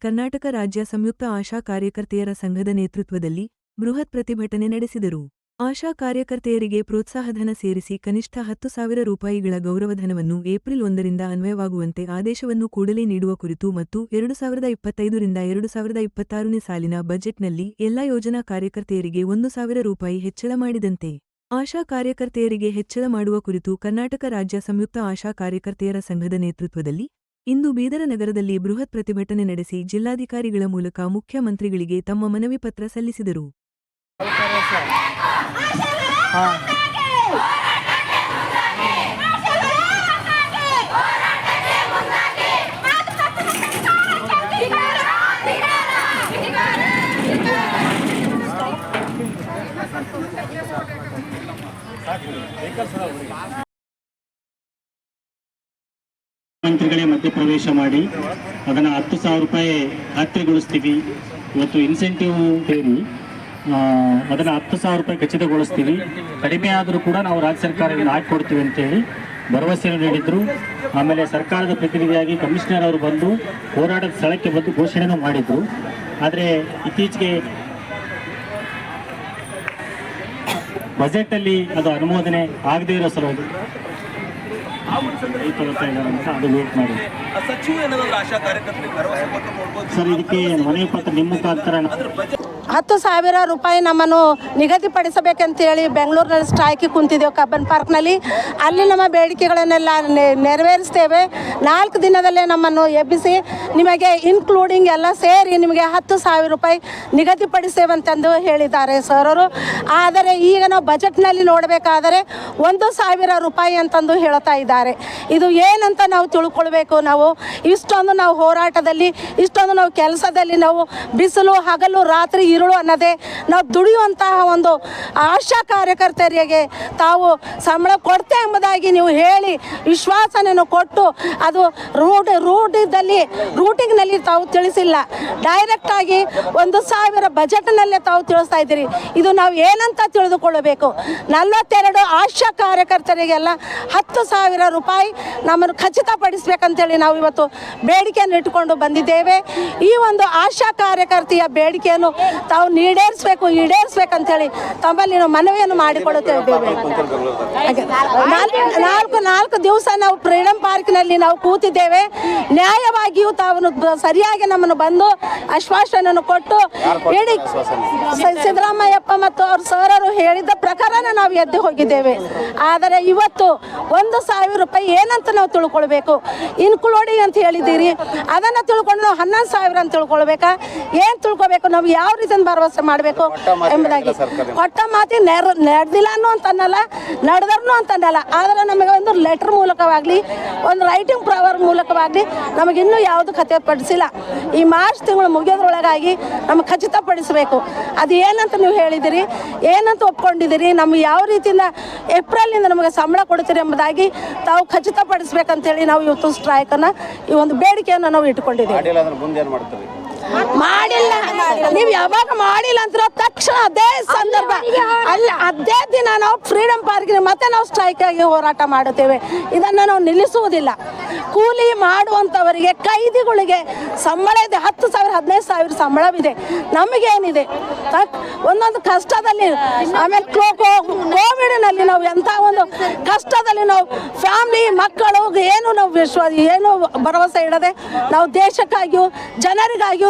ಕರ್ನಾಟಕ ರಾಜ್ಯ ಸಂಯುಕ್ತ ಆಶಾ ಕಾರ್ಯಕರ್ತೆಯರ ಸಂಘದ ನೇತೃತ್ವದಲ್ಲಿ ಬೃಹತ್ ಪ್ರತಿಭಟನೆ ನಡೆಸಿದರು. ಆಶಾ ಕಾರ್ಯಕರ್ತೆಯರಿಗೆ ಪ್ರೋತ್ಸಾಹಧನ ಸೇರಿಸಿ ಕನಿಷ್ಠ ಹತ್ತು ಸಾವಿರ ರೂಪಾಯಿಗಳ ಗೌರವಧನವನ್ನು ಏಪ್ರಿಲ್ ಒಂದರಿಂದ ಅನ್ವಯವಾಗುವಂತೆ ಆದೇಶವನ್ನು ಕೂಡಲೇ ನೀಡುವ ಕುರಿತು ಮತ್ತು ಎರಡು ಸಾವಿರದ ಇಪ್ಪತ್ತೈದರಿಂದ ಎರಡು ಸಾವಿರದ ಇಪ್ಪತ್ತಾರನೇ ಸಾಲಿನ ಬಜೆಟ್ನಲ್ಲಿ ಎಲ್ಲಾ ಯೋಜನಾ ಕಾರ್ಯಕರ್ತೆಯರಿಗೆ ಒಂದು ಸಾವಿರ ರೂಪಾಯಿ ಹೆಚ್ಚಳ ಮಾಡಿದಂತೆ. ಆಶಾ ಕಾರ್ಯಕರ್ತೆಯರಿಗೆ ಹೆಚ್ಚಳ ಮಾಡುವ ಕುರಿತು ಕರ್ನಾಟಕ ರಾಜ್ಯ ಸಂಯುಕ್ತ ಆಶಾ ಕಾರ್ಯಕರ್ತೆಯರ ಸಂಘದ ನೇತೃತ್ವದಲ್ಲಿ ಇಂದು ಬೀದರ ನಗರದಲ್ಲಿ ಬೃಹತ್ ಪ್ರತಿಭಟನೆ ನಡೆಸಿ ಜಿಲ್ಲಾಧಿಕಾರಿಗಳ ಮೂಲಕ ಮುಖ್ಯಮಂತ್ರಿಗಳಿಗೆ ತಮ್ಮ ಮನವಿ ಪತ್ರ ಸಲ್ಲಿಸಿದರು. ಮಂತ್ರಿಗಳೇ ಮಧ್ಯಪ್ರವೇಶ ಮಾಡಿ, ಅದನ್ನು ಹತ್ತು ಸಾವಿರ ರೂಪಾಯಿ ಖಾತ್ರಿಗೊಳಿಸ್ತೀವಿ. ಇವತ್ತು ಇನ್ಸೆಂಟಿವ್ ಸೇರಿ ಅದನ್ನು ಹತ್ತು ಸಾವಿರ ರೂಪಾಯಿ ಖಚಿತಗೊಳಿಸ್ತೀವಿ. ಕಡಿಮೆ ಆದರೂ ಕೂಡ ನಾವು ರಾಜ್ಯ ಸರ್ಕಾರದಿಂದ ಹಾಕಿಕೊಡ್ತೀವಿ ಅಂತೇಳಿ ಭರವಸೆಯನ್ನು ನೀಡಿದರು. ಆಮೇಲೆ ಸರ್ಕಾರದ ಪ್ರತಿನಿಧಿಯಾಗಿ ಕಮಿಷನರ್ ಅವರು ಬಂದು ಹೋರಾಟದ ಸ್ಥಳಕ್ಕೆ ಬಂದು ಘೋಷಣೆನೂ ಮಾಡಿದ್ರು. ಆದರೆ ಇತ್ತೀಚೆಗೆ ಬಜೆಟಲ್ಲಿ ಅದು ಅನುಮೋದನೆ ಆಗದೇ ಇರೋ ಸಲುವಾಗಿ ಸಚಿವ ಆಶಾ ಕಾರ್ಯಕರ್ತರಿಗೆ ಭರವಸೆ ಪತ್ರ ಕೊಡ್ಬೋದು ಸರ್ ಇದಕ್ಕೆ ಮನವಿ ಪತ್ರ ನಿಮ್ಮ ಮುಖಾಂತರ ಹತ್ತು ಸಾವಿರ ರೂಪಾಯಿ ನಮ್ಮನ್ನು ನಿಗದಿಪಡಿಸಬೇಕಂತೇಳಿ ಬೆಂಗಳೂರಿನಲ್ಲಿ ಸ್ಟ್ರೈಕಿಗೆ ಕುಂತಿದ್ದೇವೆ ಕಬ್ಬನ್ ಪಾರ್ಕ್ನಲ್ಲಿ. ಅಲ್ಲಿ ನಮ್ಮ ಬೇಡಿಕೆಗಳನ್ನೆಲ್ಲ ನೆರವೇರಿಸ್ತೇವೆ. ನಾಲ್ಕು ದಿನದಲ್ಲೇ ನಮ್ಮನ್ನು ಎಬ್ಬಿಸಿ ನಿಮಗೆ ಇನ್ಕ್ಲೂಡಿಂಗ್ ಎಲ್ಲ ಸೇರಿ ನಿಮಗೆ ಹತ್ತು ಸಾವಿರ ರೂಪಾಯಿ ನಿಗದಿಪಡಿಸ್ತೇವಂತಂದು ಹೇಳಿದ್ದಾರೆ ಸರ್ ಅವರು ಆದರೆ ಈಗ ನಾವು ಬಜೆಟ್ನಲ್ಲಿ ನೋಡಬೇಕಾದರೆ ಒಂದು ಸಾವಿರ ರೂಪಾಯಿ ಅಂತಂದು ಹೇಳ್ತಾ ಇದ್ದಾರೆ. ಇದು ಏನಂತ ನಾವು ತಿಳ್ಕೊಳ್ಬೇಕು ನಾವು? ಇಷ್ಟೊಂದು ನಾವು ಹೋರಾಟದಲ್ಲಿ, ಇಷ್ಟೊಂದು ನಾವು ಕೆಲಸದಲ್ಲಿ ನಾವು ಬಿಸಿಲು, ಹಗಲು, ರಾತ್ರಿ ಇರುಳು ಅನ್ನೋದೇ ನಾವು ದುಡಿಯುವಂತಹ ಒಂದು ಆಶಾ ಕಾರ್ಯಕರ್ತರಿಗೆ ತಾವು ಸಂಬಳ ಕೊಡ್ತೆ ಎಂಬುದಾಗಿ ನೀವು ಹೇಳಿ ವಿಶ್ವಾಸನೆಯನ್ನು ಕೊಟ್ಟು ಅದು ರೂಟ್ ರೂಟಿದಲ್ಲಿ ರೂಟಿಂಗ್ನಲ್ಲಿ ತಾವು ತಿಳಿಸಿಲ್ಲ. ಡೈರೆಕ್ಟಾಗಿ ಒಂದು ಸಾವಿರ ಬಜೆಟ್ನಲ್ಲೇ ತಾವು ತಿಳಿಸ್ತಾ ಇದ್ದೀರಿ. ಇದು ನಾವು ಏನಂತ ತಿಳಿದುಕೊಳ್ಳಬೇಕು? ನಲವತ್ತೆರಡು ಆಶಾ ಕಾರ್ಯಕರ್ತರಿಗೆಲ್ಲ ಹತ್ತು ಸಾವಿರ ರೂಪಾಯಿ ನಮ್ಮನ್ನು ಖಚಿತಪಡಿಸ್ಬೇಕಂತೇಳಿ ನಾವು ಇವತ್ತು ಬೇಡಿಕೆಯನ್ನು ಇಟ್ಟುಕೊಂಡು ಬಂದಿದ್ದೇವೆ. ಈ ಒಂದು ಆಶಾ ಕಾರ್ಯಕರ್ತೆಯ ಬೇಡಿಕೆಯನ್ನು ತಾವು ಈಡೇರಿಸಬೇಕು ಹೇಳಿ ತಮ್ಮಲ್ಲಿ ನಾವು ಮನವಿಯನ್ನು ಮಾಡಿಕೊಡುತ್ತೇವೆ. ನಾಲ್ಕು ನಾಲ್ಕು ದಿವಸ ನಾವು ಫ್ರೀಡಂ ಪಾರ್ಕ್ನಲ್ಲಿ ನಾವು ಕೂತಿದ್ದೇವೆ. ನ್ಯಾಯವಾಗಿಯೂ ತಾವು ಸರಿಯಾಗಿ ನಮ್ಮನ್ನು ಬಂದು ಆಶ್ವಾಸನೆಯನ್ನು ಕೊಟ್ಟು ಹೇಳಿ ಸಿದ್ದರಾಮಯ್ಯಪ್ಪ ಮತ್ತು ಅವ್ರ ಸರರು ಹೇಳಿದ ಪ್ರಕಾರನೇ ನಾವು ಎದ್ದು ಹೋಗಿದ್ದೇವೆ. ಆದರೆ ಇವತ್ತು ಒಂದು ಸಾವಿರ ರೂಪಾಯಿ ಏನಂತ ನಾವು ತಿಳ್ಕೊಳ್ಬೇಕು? ಇನ್ಕ್ಲೂಡಿಂಗ್ ಅಂತ ಹೇಳಿದ್ದೀರಿ. ಅದನ್ನು ತಿಳ್ಕೊಂಡು ನಾವು ಹನ್ನೊಂದು ಸಾವಿರ ಅಂತ ತಿಳ್ಕೊಳ್ಬೇಕಾ? ಏನು ತಿಳ್ಕೊಬೇಕು? ನಾವು ಯಾವ ರೀತಿಯಿಂದ ಭರವಸೆ ಮಾಡಬೇಕು ಎಂಬುದಾಗಿ. ಕೊಟ್ಟ ಮಾತಿ ನೆರ ನಡೆದಿಲ್ಲ ಅನ್ನೋ ಅಂತ ನಡೆದ್ರು ನಡೆದ್ರೂ ಆದ್ರೆ ನಮಗೆ ಒಂದು ಲೆಟರ್ ಮೂಲಕವಾಗಲಿ ಒಂದು ರೈಟಿಂಗ್ ಪ್ರವರ್ ಮೂಲಕವಾಗಲಿ ನಮಗೆ ಇನ್ನೂ ಯಾವುದು ಖಚಿತಪಡಿಸಿಲ್ಲ ಈ ಮಾರ್ಚ್ ತಿಂಗಳು ಮುಗಿಯೋದ್ರೊಳಗಾಗಿ ನಮಗೆ ಖಚಿತಪಡಿಸಬೇಕು. ಅದು ಏನಂತ ನೀವು ಹೇಳಿದಿರಿ ಏನಂತ ಒಪ್ಕೊಂಡಿದ್ದೀರಿ ನಮ್ಗೆ ಯಾವ ರೀತಿಯಿಂದ ಏಪ್ರಿಲ್ನಿಂದ ನಮಗೆ ಸಂಬಳ ಕೊಡ್ತೀರಿ ಎಂಬುದಾಗಿ ತಾವು ಖಚಿತಪಡಿಸ್ಬೇಕಂತೇಳಿ ನಾವು ಇವತ್ತು ಸ್ಟ್ರೈಕನ್ನು ಈ ಒಂದು ಬೇಡಿಕೆಯನ್ನು ನಾವು ಇಟ್ಕೊಂಡಿದ್ದೀವಿ ಮಾಡಿಲ್ಲ ನೀವು ಯಾವಾಗ ಮಾಡಿಲ್ಲ ಅಂತ ತಕ್ಷಣ ಅದೇ ಸಂದರ್ಭ. ಅಲ್ಲಿ ಅದೇ ದಿನ ನಾವು ಫ್ರೀಡಂ ಪಾರ್ಕ್ ಮತ್ತೆ ನಾವು ಸ್ಟ್ರೈಕ್ ಆಗಿ ಹೋರಾಟ ಮಾಡುತ್ತೇವೆ. ಇದನ್ನು ನಾವು ನಿಲ್ಲಿಸುವುದಿಲ್ಲ. ಕೂಲಿ ಮಾಡುವಂಥವರಿಗೆ ಕೈದಿಗಳಿಗೆ ಸಂಬಳ ಇದೆ. ಹತ್ತು ಸಾವಿರ ಹದಿನೈದು ಸಾವಿರ ಸಂಬಳವಿದೆ. ನಮಗೇನಿದೆ? ಒಂದೊಂದು ಕಷ್ಟದಲ್ಲಿ ಆಮೇಲೆ ಕೋವಿಡ್ನಲ್ಲಿ ನಾವು ಎಂಥ ಒಂದು ಕಷ್ಟದಲ್ಲಿ ನಾವು ಫ್ಯಾಮಿಲಿ ಮಕ್ಕಳು ಏನು ನಾವು ವಿಶ್ವ ಏನು ಭರವಸೆ ಇಡದೆ ನಾವು ದೇಶಕ್ಕಾಗಿಯೂ ಜನರಿಗಾಗಿಯೂ